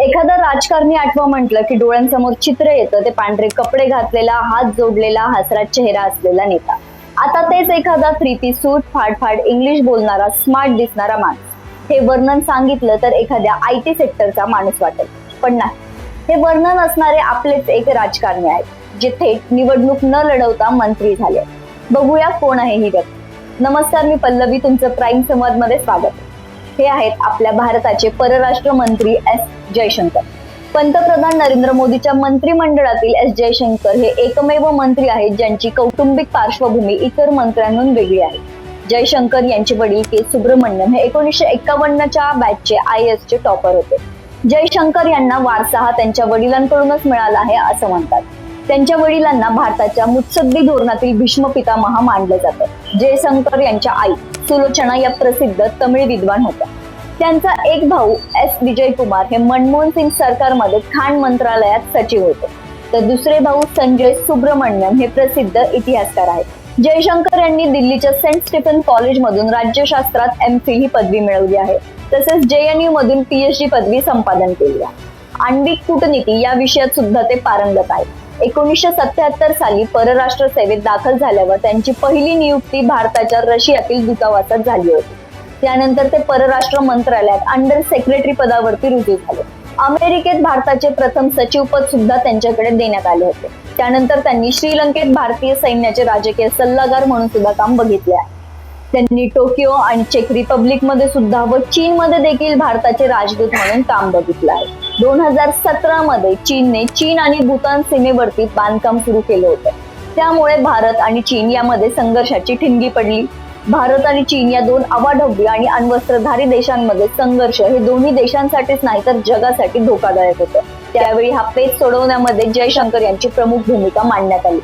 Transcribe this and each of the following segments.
एखादा राजकारणी आठवा म्हटलं की डोळ्यांसमोर चित्र येतं ते पांढरे कपडे घातलेला हात जोडलेला हसरा चेहरा असलेला नेता. आता तेच एखादा प्रीती सूट फाडफाड इंग्लिश बोलणारा स्मार्ट दिसणारा माणूस. हे वर्णन सांगितलं तर एखाद्या आय टी सेक्टरचा माणूस वाटेल. पण नाही. हे वर्णन असणारे आपलेच एक राजकारणी आहेत जे थेट निवडणूक न लढवता मंत्री झाले. बघूया कोण आहे ही व्यक्ती. नमस्कार मी पल्लवी तुमचं प्राईम संवादमध्ये स्वागत. हे आहेत आपल्या भारताचे परराष्ट्र मंत्री एस. जयशंकर. पंतप्रधान नरेंद्र मोदीच्या मंत्रिमंडळातील एस जयशंकर हे एकमेव मंत्री आहेत ज्यांची कौटुंबिक पार्श्वभूमी इतर मंत्र्यांहून वेगळी आहे. जयशंकर यांचे वडील के. सुब्रमण्यम हे एकोणीसशे एक्कावन्नच्या बॅचचे आय एसचे टॉपर होते. जयशंकर यांना वारसा हा त्यांच्या वडिलांकडूनच मिळाला आहे असं म्हणतात. त्यांच्या वडिलांना भारताच्या मुत्सद्दी धोरणातील भीष्म पितामहा मानलं जातं. जयशंकर यांच्या आई सुलोचना या प्रसिद्ध तमिळ विद्वान होत्या. त्यांचा एक भाऊ एस. विजय कुमार हे मनमोहन सिंग सरकारमध्ये खाण मंत्रालयात सचिव होते. तर दुसरे भाऊ संजय सुब्रमण्यम हे प्रसिद्ध इतिहासकार आहेत. जयशंकर यांनी दिल्लीच्या सेंट स्टीफन कॉलेजमधून राज्यशास्त्रात एम फिल ही पदवी मिळवली आहे. तसेच जे एन यू मधून पीएचडी पदवी संपादन केली आहे. आण्विक कूटनीती या विषयात सुद्धा ते पारंगत आहेत. एकोणीसशे सत्याहत्तर साली परराष्ट्र सेवेत दाखल झाल्यावर त्यांची पहिली नियुक्ती भारताच्या रशियातील दूतावासात झाली होती. त्यानंतर ते परराष्ट्र मंत्रालयात अंडर सेक्रेटरी पदावरती रुजू झाले. अमेरिकेत भारताचे प्रथम सचिव पद सुद्धा त्यांच्याकडे देण्यात आले होते. त्यानंतर त्यांनी श्रीलंकेत भारतीय सैन्याचे राजकीय सल्लागार म्हणून सुद्धा काम बघितले आहे. त्यांनी टोकियो आणि चेक रिपब्लिकमध्ये सुद्धा व चीन मध्ये देखील भारताचे राजदूत म्हणून काम बघितलं आहे. दोन हजार सतरा मध्ये चीनने चीन आणि भूतान सीमेवरती बांधकाम सुरू केले होते. त्यामुळे भारत आणि चीन यामध्ये संघर्षाची ठिणगी पडली. भारत आणि चीन या दोन अवाढव्य आणि अण्वस्त्रधारी देशांमध्ये संघर्ष हे दोन्ही देशांसाठीच नाही तर जगासाठी धोकादायक होतं. त्यावेळी हा पेच सोडवण्यामध्ये जयशंकर यांची प्रमुख भूमिका मांडण्यात आली.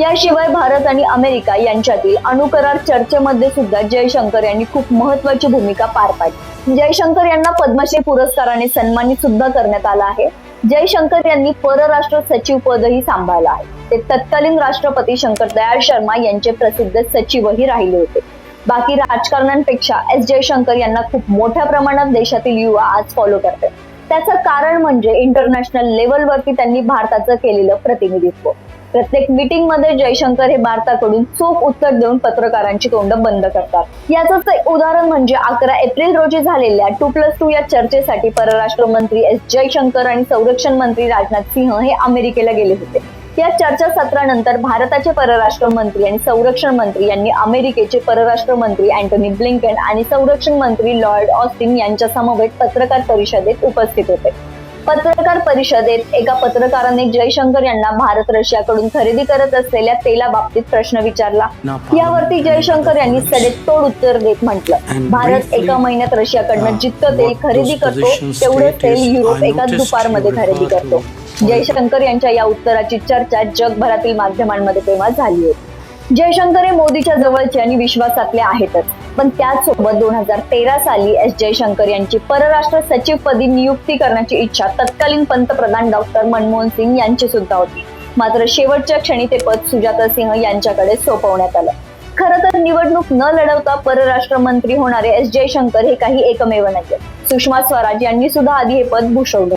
याशिवाय भारत आणि अमेरिका यांच्यातील अणुकरार चर्चेमध्ये सुद्धा जयशंकर यांनी खूप महत्वाची भूमिका पार पाडली. जयशंकर यांना पद्मश्री पुरस्काराने सन्मानित सुद्धा करण्यात आला आहे. जयशंकर यांनी परराष्ट्र सचिव पदही सांभाळलं आहे. ते तत्कालीन राष्ट्रपती शंकर दयाळ शर्मा यांचे प्रसिद्ध सचिवही राहिले होते. बाकी राजकारण्यांपेक्षा एस जयशंकर यांना खूप मोठ्या प्रमाणात देशातील युवा आज फॉलो करते त्याचं कारण म्हणजे इंटरनॅशनल लेवलवरती त्यांनी भारताचं केलेलं प्रतिनिधित्व. प्रत्येक मीटिंगमध्ये जयशंकर हे भारताकडून चोख उत्तर देऊन पत्रकारांची तोंड बंद करतात. याच एक उदाहरण म्हणजे अकरा एप्रिल रोजी झालेल्या टू प्लस टू या चर्चेसाठी परराष्ट्र मंत्री एस जयशंकर आणि संरक्षण मंत्री राजनाथ सिंह हे अमेरिकेला गेले होते. या चर्चा सत्रानंतर भारताचे परराष्ट्र मंत्री आणि संरक्षण मंत्री यांनी अमेरिकेचे परराष्ट्र मंत्री अँटोनी ब्लिंकन आणि संरक्षण मंत्री लॉर्ड ऑस्टिन यांच्या समवेत पत्रकार परिषदेत उपस्थित होते. पत्रकार परिषदेत एका पत्रकाराने जयशंकर यांना भारत रशियाकडून खरेदी करत असलेल्या तेलाबाबतीत प्रश्न विचारला. यावरती जयशंकर यांनी सडेतोड उत्तर देत म्हटलं. भारत एका महिन्यात रशियाकडनं जितकं तेल खरेदी करतो तेवढं तेल युरोप एका दुपारमध्ये खरेदी करतो. जयशंकर यांच्या या उत्तराची चर्चा जगभरातील माध्यमांमध्ये तेव्हा झाली होती. जयशंकर हे मोदीच्या जवळचे आणि विश्वासातले आहेतच. पण त्याचसोबत दोन हजार तेरा साली एस जयशंकर यांची परराष्ट्र सचिव पदी नियुक्ती करण्याची इच्छा तत्कालीन पंतप्रधान डॉक्टर मनमोहन सिंग यांची सुद्धा होती. मात्र शेवटच्या क्षणी ते पद सुजाता सिंह यांच्याकडे सोपवण्यात आलं. खरं तर निवडणूक न लढवता परराष्ट्र मंत्री होणारे एस जयशंकर हे काही एकमेव नाही सुषमा स्वराज यांनी सुद्धा आधी हे पद भूषवलं.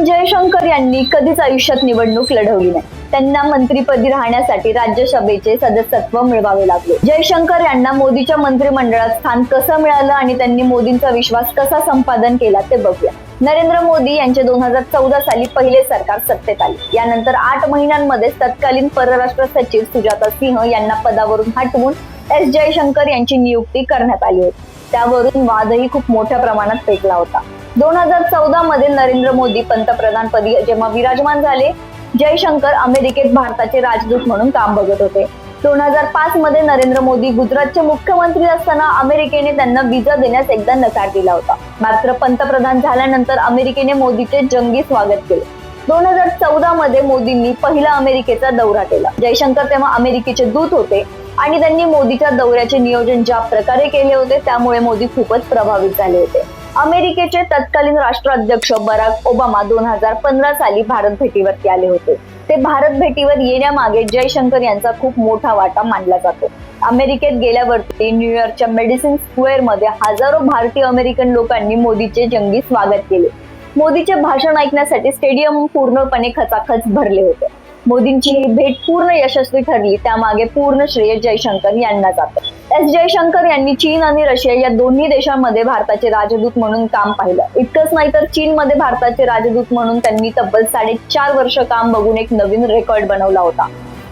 पण जयशंकर यांनी कधीच आयुष्यात निवडणूक लढवली नाही. त्यांना मंत्रीपदी राहण्यासाठी राज्यसभेचे सदस्यत्व मिळवावे लागले. जयशंकर यांना मोदीच्या मंत्रिमंडळात स्थान कसं मिळालं आणि त्यांनी मोदींचा विश्वास कसा संपादन केला ते बघूया. नरेंद्र मोदी यांचे दोन हजार चौदा साली पहिले सरकार सत्तेत आले. यानंतर आठ महिन्यांमध्ये तत्कालीन परराष्ट्र सचिव सुजाता सिंह यांना पदावरून हटवून एस जयशंकर यांची नियुक्ती करण्यात आली होती. त्यावरून वादही खूप मोठ्या प्रमाणात पेटला होता. दोन हजार चौदा मध्ये नरेंद्र मोदी पंतप्रधानपदी जेव्हा विराजमान झाले जयशंकर अमेरिकेत भारताचे राजदूत म्हणून काम बघत होते. दोन हजार पाच मध्ये नरेंद्र मोदी गुजरातचे मुख्यमंत्री असताना अमेरिकेने त्यांना विजा देण्यास एकदा नकार दिला होता. मात्र पंतप्रधान झाल्यानंतर अमेरिकेने मोदीचे जंगी स्वागत केले. दोन हजार चौदा मध्ये मोदींनी पहिला अमेरिकेचा दौरा केला. जयशंकर तेव्हा अमेरिकेचे दूत होते आणि त्यांनी मोदीच्या दौऱ्याचे नियोजन ज्या प्रकारे केले होते त्यामुळे मोदी खूपच प्रभावित झाले होते. अमेरिकेचे तत्कालीन राष्ट्राध्यक्ष बराक ओबामा दोन हजार पंधरा साली भारत भेटीवरती आले होते. ते भारत भेटीवर येण्यामागे जयशंकर यांचा खूप मोठा वाटा मानला जातो. अमेरिकेत गेल्यावरती न्यूयॉर्कच्या मेडिसिन स्क्वेअरमध्ये हजारो भारतीय अमेरिकन लोकांनी मोदीचे जंगी स्वागत केले. मोदीचे भाषण ऐकण्यासाठी स्टेडियम पूर्णपणे खचाखच भरले होते. मोदींची ही भेट पूर्ण यशस्वी ठरली. त्यामागे पूर्ण श्रेय जयशंकर यांना जातं. एस जयशंकर यांनी चीन आणि रशिया या दोन्ही देशांमध्ये भारताचे राजदूत म्हणून काम पाहिलं. इतकंच नाही तर चीनमध्ये भारताचे राजदूत म्हणून त्यांनी तब्बल साडेचार वर्ष काम बघून एक नवीन रेकॉर्ड बनवला होता.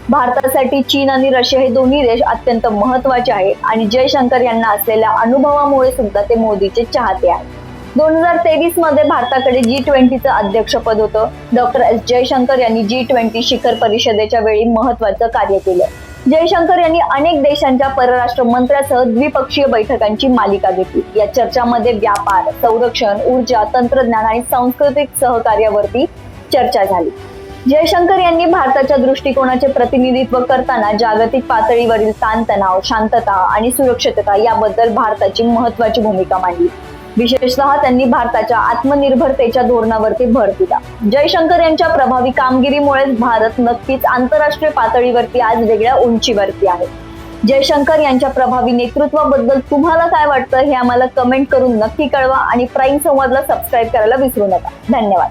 भारतासाठी चीन आणि रशिया हे दोन्ही देश अत्यंत महत्त्वाचे आहेत आणि जयशंकर यांना असलेल्या अनुभवामुळे सुद्धा ते मोदीचे चाहते आहेत. दोन हजार तेवीसमध्ये भारताकडे जी ट्वेंटीचं अध्यक्षपद होतं. डॉक्टर एस जयशंकर यांनी जी ट्वेंटी शिखर परिषदेच्या वेळी महत्वाचं कार्य केलं. जयशंकर यांनी अनेक देशांच्या परराष्ट्र मंत्र्यासह द्विपक्षीय बैठकांची मालिका घेतली. या चर्चामध्ये व्यापार संरक्षण ऊर्जा तंत्रज्ञान आणि सांस्कृतिक सहकार्यावरती चर्चा झाली. जयशंकर यांनी भारताच्या दृष्टिकोनाचे प्रतिनिधित्व करताना जागतिक पातळीवरील ताणतणाव शांतता आणि सुरक्षितता याबद्दल भारताची महत्वाची भूमिका मांडली. विशेषतः त्यांनी भारताच्या आत्मनिर्भरतेच्या धोरणावरती भर दिला. जयशंकर यांच्या प्रभावी कामगिरीमुळेच भारत नक्कीच आंतरराष्ट्रीय पातळीवरती आज वेगळ्या उंचीवरती आहे. जयशंकर यांच्या प्रभावी नेतृत्वाबद्दल तुम्हाला काय वाटतं हे आम्हाला कमेंट करून नक्की कळवा आणि प्राईम संवादला सबस्क्राईब करायला विसरू नका. धन्यवाद.